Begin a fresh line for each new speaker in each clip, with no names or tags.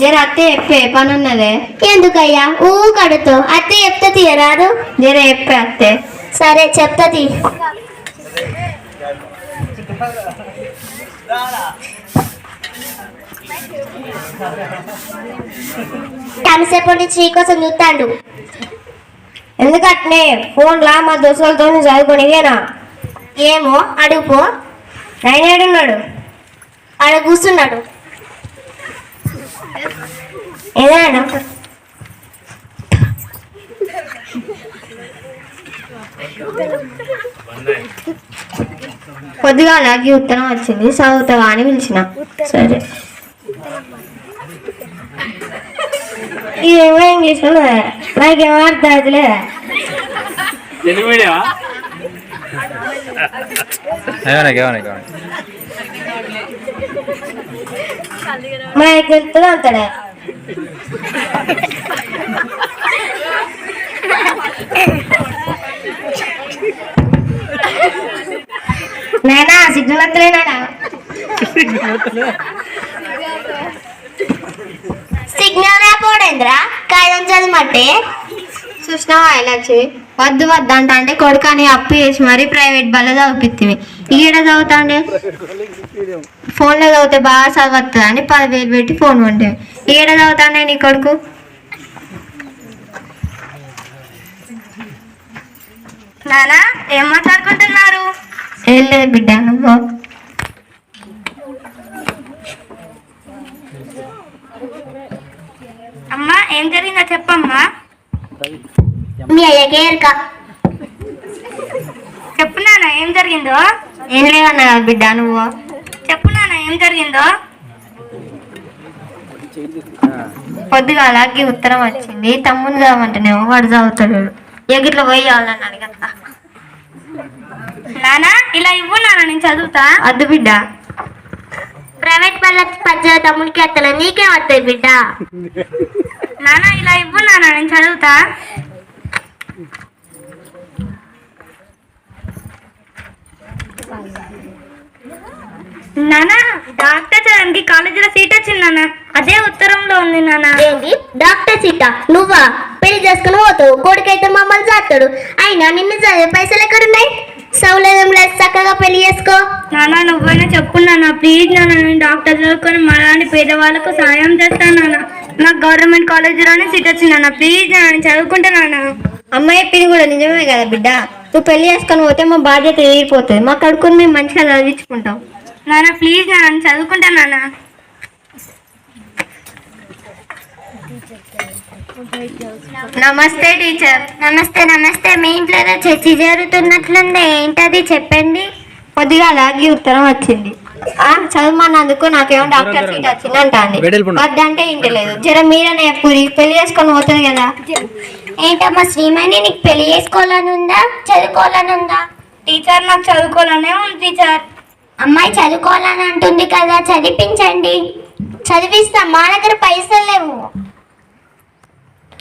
జర అత్తే చెప్పే పని ఉన్నదే
ఎందుకయ్యా? ఊ కడుతూ. అత్తే చెప్తా తీయరాదు?
జర చెప్పే అత్తే.
సరే చెప్తా తీ. కంసేపు శ్రీ కోసం చూస్తాడు
ఎందుకట్నే? ఫోన్లా మా దోస్తులతో చదువుకోనివేనా
ఏమో అడుగుపో
ఆయన
ఆడ కూర్చున్నాడు.
ఏదైనా కొద్దిగా అలాగే ఉత్తరం వచ్చింది చదువుతావా అని పిలిచిన. సరే. ఇదేమో ఇంగ్లీష్ నాకేమో అర్థం
తెలుగు మీడియమా? ఏమన్నా ఏమన్నా
మనకి తెలుస్తుంది అవుతాడే నేనా సిగ్నల్ వస్తలేనా
సిగ్నల్ రాపోడేంద్రా కాగితం చదవమంటే
చూసినావా లక్ష్మి వద్దు వద్దు అంట అంటే కొడుకని అప్పు చేసి మరి ప్రైవేట్ బల్ల చదివిపిత్తివి ఈడ చదువుతాండే? ఫోన్లో చదివితే బాగా చదవస్తుంది అని పదివేలు పెట్టి ఫోన్ కొంటే ఈడ చదువుతాండే నీ కొడుకు?
నానా ఏం మాట్లాడుకుంటున్నారు?
ఏం లేదు బిడ్డ నువ్వు?
అమ్మా ఏం జరిగిందో చెప్పమ్మా. మీ అయ్యకే ఎరక. చెప్పు నాన్న ఏం జరిగిందో?
ఏం లేదన్నా బిడ్డ నువ్వు?
చెప్పు నాన్న ఏం జరిగిందో?
పొద్దుగా అలాగే ఉత్తరం వచ్చింది. తమ్ముని చదవమంటేనేమో వాడు చదువుతాడు? ఎగిట్లో పోయి వాళ్ళని అడిగంత.
నానా ఇలా ఇవ్వు నాన్న నేను చదువుతా.
వద్దు బిడ్డ.
ప్రైవేట్ పల్ల పచ్చ తమ్ముడికి అత్తల నీకే వస్తాయి బిడ్డ? నానా ఇలా ఇవ్వు నాన్న నేను చదువుతా. నానా డాక్టర్ చదవడానికి కాలేజీలో సీట్ వచ్చింది నాన్న అదే ఉత్తరంలో ఉంది నాన్న ఏంటి డాక్టర్ సీటా? నువ్వా? పెళ్ళి చేసుకుని పోతావు కొడుకైతే మమ్మల్ని చేస్తాడు. అయినా నిన్ను చదివే పైసలు ఎక్కడున్నాయి? సౌలభ్యం లేదు చక్కగా పెళ్ళి చేసుకో. నాన్న నువ్వైనా చెప్పు నాన్న ప్లీజ్ నాన్న నేను డాక్టర్ చదువుకొని మలాంటి పేదవాళ్ళకు సాయం చేస్తాను నాన్న నాకు గవర్నమెంట్ కాలేజీలోనే సీట్ వచ్చింది నాన్న ప్లీజ్ నాన్న నేను చదువుకుంటా నాన్న
అమ్మాయి చెప్పింది కూడా నిజమే కదా బిడ్డ. నువ్వు పెళ్ళి చేసుకొని పోతే మా బాధ్యత తీరిపోతుంది. మా కడుకుని మేము మంచిగా చదివించుకుంటాం.
నాన్న ప్లీజ్ నాన్న నేను చదువుకుంటా నాన్న.
నమస్తే టీచర్.
నమస్తే నమస్తే. మీ ఇంట్లోనే చర్చి జరుగుతున్నట్లుంది. ఏంటది చెప్పండి?
కొద్దిగా అలాగే ఉత్తరం వచ్చింది. చదవమన్నందుకు నాకేమో డాక్టర్ సీట్ వచ్చింది అంటాంది
వెడల్పున.
వద్దంటే ఇంటలేదు జర మీరనే పూరి పెళ్ళి చేసుకొని పోతుంది కదా.
ఏంటమ్మా శ్రీమణి నీకు పెళ్ళి చేసుకోవాలని ఉందా చదువుకోవాలని ఉందా టీచర్ నాకు చదువుకోవాలనే ఉంది టీచర్. అమ్మాయి చదువుకోవాలని అంటుంది కదా చదివించండి. చదివిస్తాం మా దగ్గర పైసలు లేవు.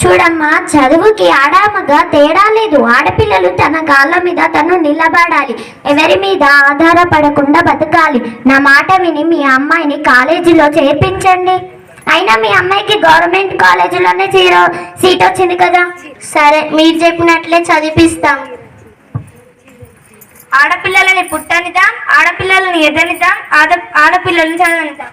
చూడమ్మా చదువుకి ఆడామగా తేడా లేదు. ఆడపిల్లలు తన కాళ్ళ మీద తను నిలబడాలి. ఎవరి మీద ఆధారపడకుండా బతకాలి. నా మాట విని మీ అమ్మాయిని కాలేజీలో చేర్పించండి. అయినా మీ అమ్మాయికి గవర్నమెంట్ కాలేజీలోనే జీరో సీట్ వచ్చింది కదా? సరే మీరు చెప్పినట్లే చదివిస్తాం. ఆడపిల్లలని పుట్టనిద్దాం ఆడపిల్లలని ఎదనిద్దాం ఆడ ఆడపిల్లల్ని చదవనిద్దాం.